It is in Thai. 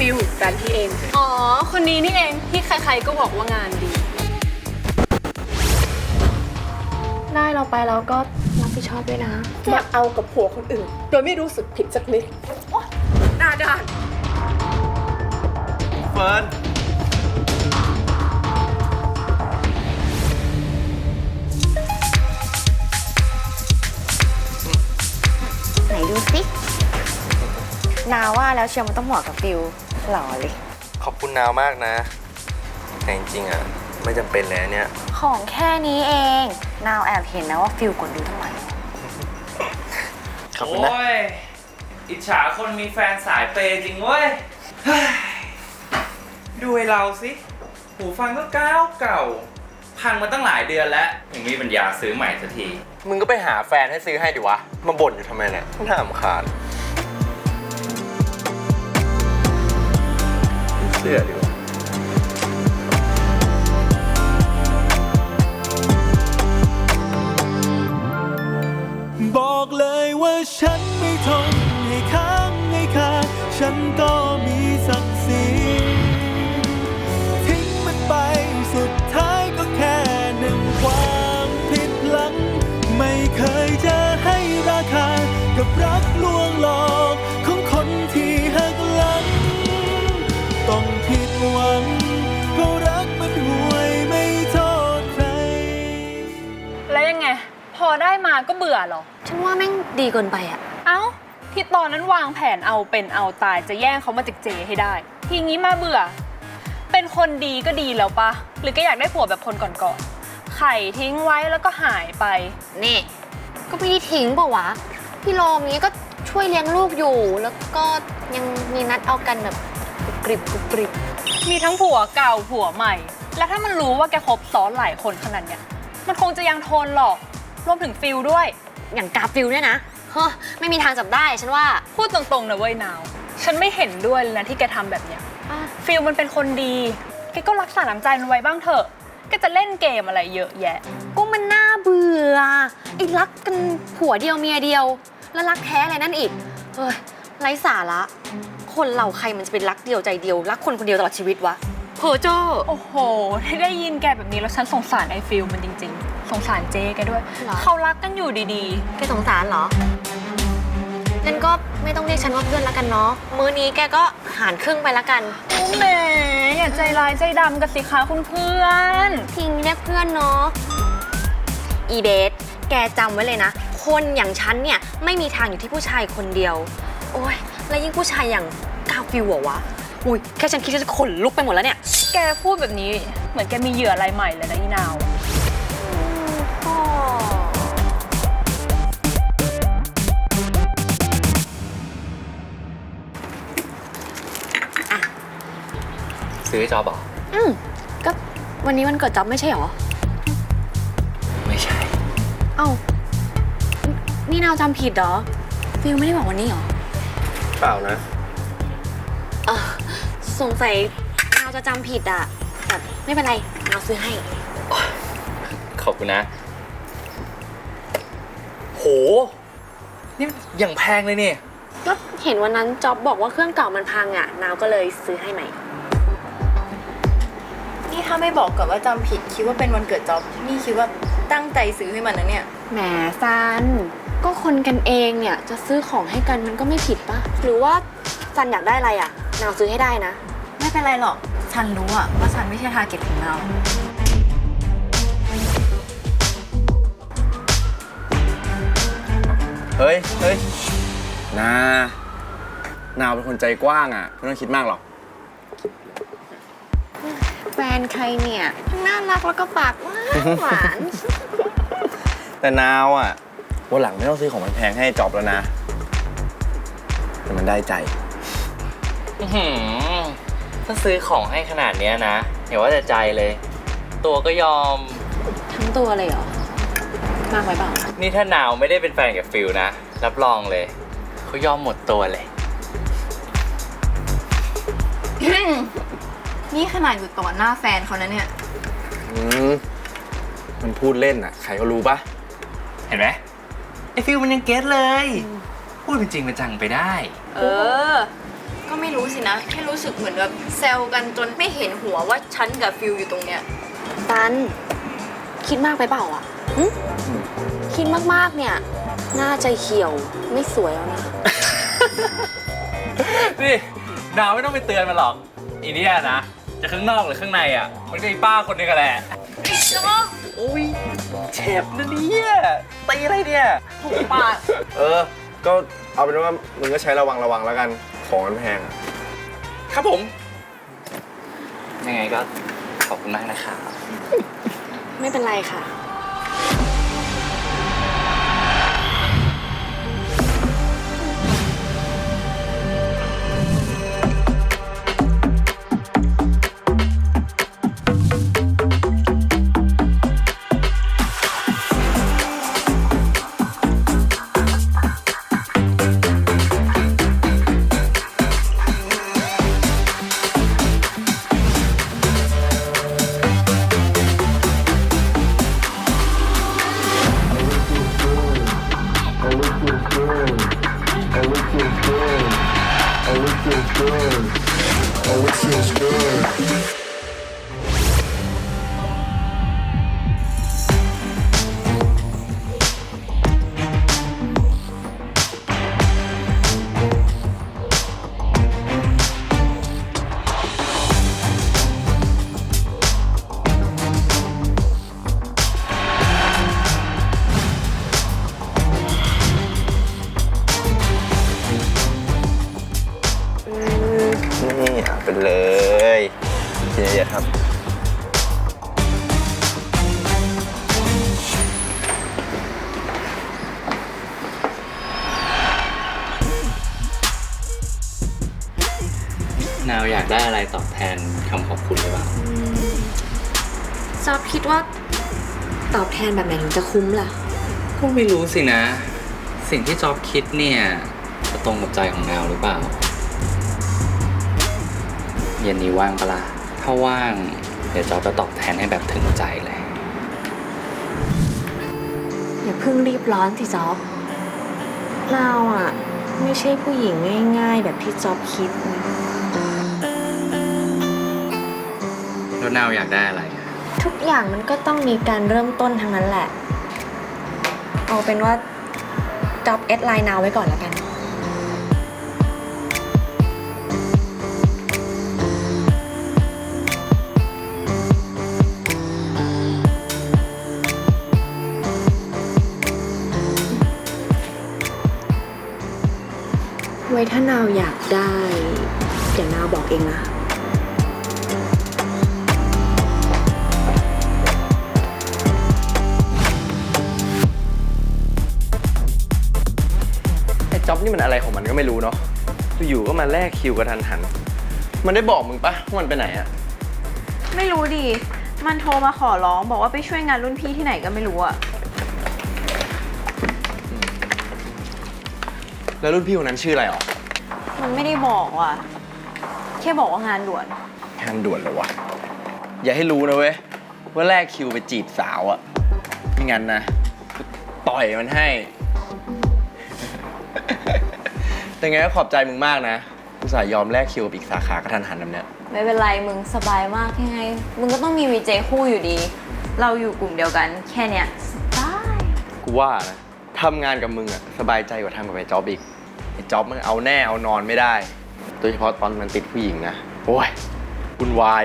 ฟิลแฟนพี่เอง อ๋อ คนนี้นี่เองที่ใครๆก็บอกว่างานดี ได้เราไปแล้วก็รับผิดชอบด้วยนะ มาเอากับผัวคนอื่น โดยไม่รู้สึกผิดสักนิดโอ๊ยหน้าด้าน เฟิร์นไหนดูสินาว่าแล้วเชียวมันต้องเหมาะกับฟิล หล่อเลย ขอบคุณนาวมากนะ แต่จริงๆอะ ไม่จำเป็นเลยนะเนี่ย ของแค่นี้เอง นาวแอบเห็นนะว่าฟิลกดดูเท่าไหร่ขอบคุณนะ โอ้ย อิจฉาคนมีแฟนสายเปย์จริงเว้ยเฮ้ยดูไอ้เราสิ หูฟังก็เก่าเก่า พังมาตั้งหลายเดือนแล้วยังมีปัญญาซื้อใหม่สักที มึงก็ไปหาแฟนให้ซื้อให้ดิวะ มาบ่นอยู่ทำไมเนี่ยน่ารำคาญ เสื้อ พอได้มาก็เบื่อเหรอ ฉันว่าแม่งดีเกินไปอะเอ้า ที่ตอนนั้นวางแผนเอาเป็นเอาตายจะแย่งเขามาจากเจให้ได้ ทีนี้มาเบื่อ เป็นคนดีก็ดีแล้วปะ หรือก็อยากได้ผัวแบบคนก่อนๆ ไข่ทิ้งไว้แล้วก็หายไป นี่ ก็ไม่ได้ทิ้งเปล่าวะ พี่โรมนี้ก็ช่วยเลี้ยงลูกอยู่ แล้วก็ยังมีนัดเอากันแบบกรุบกริบกรุบกริบมีทั้งผัวเก่าผัวใหม่ แล้วถ้ามันรู้ว่าแกคบซ้อนหลายคนขนาดเนี้ย มันคงจะยังทนหรอก รวมถึงฟิลด้วย อย่างกาฟิลเนี่ยนะเฮ้อไม่มีทางจับได้ฉันว่าพูดตรงๆนะเว้ยนาว ฉันไม่เห็นด้วยเลยนะที่แกทำแบบเนี้ยฟิลมันเป็นคนดี แกก็รักษาน้ำใจมันไว้บ้างเถอะแกจะเล่นเกมอะไรเยอะแยะ ก็มันน่าเบื่อไอ้รักกันผัวเดียวเมียเดียว แล้วรักแท้อะไรนั่นอีกเฮ้ยไร้สาระคนเราใครมันจะเป็นรักเดียวใจเดียว รักคนคนเดียวตลอดชีวิตวะ เพอเจอโอ้โหที่ได้ยินแกแบบนี้แล้วฉันสงสารไอ้ฟิลมันจริง ๆ สงสารเจ๊แกด้วย เหรอ เขารักกันอยู่ดีแกสงสารเหรอ งั้นก็ไม่ต้องเรียกฉันว่าเพื่อนละกันเนาะ มื้อนี้แกก็หารครึ่งไปละกัน ๆแหมอย่าใจร้ายใจดำกันสิคะคุณเพื่อนทิ้งเรียกเพื่อนเนาะ อีเบส แกจำไว้เลยนะ คนอย่างฉันเนี่ย ไม่มีทางอยู่ที่ผู้ชายคนเดียว โอ้ย แล้วยิ่งผู้ชายอย่างกาวฟิวเหรอวะ อุ้ยแค่ฉันคิดจะขนลุกไปหมดแล้วเนี่ย แกพูดแบบนี้เหมือนแกมีเหยื่ออะไรายใหม่เลยนะอีนาว ซื้อให้จอบเหรออืมก็วันนี้วันเกิดจ๊อบไม่ใช่เหรอ ไม่ใช่ เอ้า นี่นาวจำผิดเหรอฟิวไม่ได้บอกวันนี้เหรอ เปล่านะเออ สงสัยนาวจะจำผิดอะแต่ไม่เป็นไรนาวซื้อให้ ขอบคุณนะ โห นี่อย่างแพงเลยเนี่ย ก็เห็นวันนั้นจ๊อบบอกว่าเครื่องเก่ามันพังอะนาวก็เลยซื้อให้ใหม่ นี่ถ้าไม่บอกก่อนว่าจำผิดคิดว่าเป็นวันเกิดจ๊อบ นี่คิดว่าตั้งใจซื้อให้มันนะเนี่ย แหมซัน ก็คนกันเองเนี่ยจะซื้อของให้กันมันก็ไม่ผิดปะหรือว่าซันอยากได้อะไรอะนาวซื้อให้ได้นะ ไม่เป็นไรหรอก ฉันรู้อะว่าฉันไม่ใช่ทาร์เก็ตของเรา เฮ้ย เฮ้ย นานาวเป็นคนใจกว้างอะไม่ต้องคิดมากหรอก แฟนใครเนี่ยทั้งน่ารักแล้วก็ปากหวานหวานแต่นาวอะวันหลังไม่ต้องซื้อของแพงๆให้จอบแล้วนะ แต่มันได้ใจ อื้อหือ ถ้าซื้อของให้ขนาดเนี้ยนะอย่าว่าแต่ใจเลย ตัวก็ยอม ทั้งตัวเลยเหรอ มากไว้เปล่านี่ถ้านาวไม่ได้เป็นแฟนกับฟิลนะ รับรองเลยเขายอมหมดตัวเลย นี่ขนาดอยู่ต่อหน้าแฟนเขานะเนี่ย อืมมันพูดเล่นอะ ใครก็รู้ปะเห็นไหมไอฟิลมันยังเก็ตเลย พูดเป็นจริงเป็นจังไปได้ เออ ก็ไม่รู้สินะ แค่รู้สึกเหมือนแบบแซวกันจนไม่เห็นหัวว่าฉันกับฟิลอยู่ตรงเนี้ย ตัน คิดมากไปเปล่าอะหึคิดมากๆเนี่ย หน้าใจเขียวไม่สวยแล้วนะ นี่นาวไม่ต้องไปเตือนมันหรอกอีเนี่ยนะ จะข้างนอกหรือข้างในอะ มันก็มีป้าคนนึงกันแหละโอ้ยเจ็บนะเนี่ยตีอะไรเนี่ยปาด เออ ก็เอาเป็นว่ามึงก็ใช้ระวังระวังแล้วกัน ของมันแพงอะครับผม ยังไงก็ขอบคุณมากนะครับ ไม่เป็นไรค่ะ นี่เอาไปเลยกินเยอะๆครับ นาวอยากได้อะไรตอบแทนคำขอบคุณหรือเปล่าซอฟคิดว่าตอบแทนแบบไหนถึงจะคุ้มล่ะ ก็ไม่รู้สินะ สิ่งที่จอบคิดเนี่ยจะตรงกับใจของนาวหรือเปล่า เย็นนี้ว่างปะล่ะถ้าว่าง เดี๋ยวจอบจะตอบแทนให้แบบถึงใจเลย อย่าเพิ่งรีบร้อนสิจ๊อบเราอะไม่ใช่ผู้หญิงง่าย ๆ แบบที่จ๊อบคิดนะแล้วนาวอยากได้อะไร ทุกอย่างมันก็ต้องมีการเริ่มต้นทั้งนั้นแหละ เอาเป็นว่าจ๊อบเอสไลน์นาวไว้ก่อนแล้วกัน ไว้ถ้านาวอยากได้ เดี๋ยวนาวบอกเองนะไอ้จ็อบนี่มันอะไรของมันก็ไม่รู้เนาะอยู่ๆก็มาแลกคิวกระทันหัน มันได้บอกมึงปะว่ามันไปไหนอะไม่รู้ดิ มันโทรมาขอร้องบอกว่าไปช่วยงานรุ่นพี่ที่ไหนก็ไม่รู้อะ แล้วรุ่นพี่คนนั้นชื่ออะไรหรอมันไม่ได้บอกว่ะ แค่บอกว่างานด่วน งานด่วนเลยวะ อย่าให้รู้นะเว้ย ว่าแลกคิวไปจีบสาวอะไม่งั้นนะกูต่อยมันให้ แต่ไงก็ขอบใจมึงมากนะอุตส่าห์ยอมแลกคิวกับอีกสาขากระทันหันแบบเนี้ย ไม่เป็นไรมึงสบายมากยังไง มึงก็ต้องมีวีเจคู่อยู่ดี เราอยู่กลุ่มเดียวกันแค่เนี้ยสบาย กูว่านะ ทำงานกับมึงอะสบายใจกว่าทำกับไอ้จ็อบอีกไอ้จ็อบมันเอาแน่เอานอนไม่ได้ โดยเฉพาะตอนมันติดผู้หญิงนะโอ้ยวุ่นวาย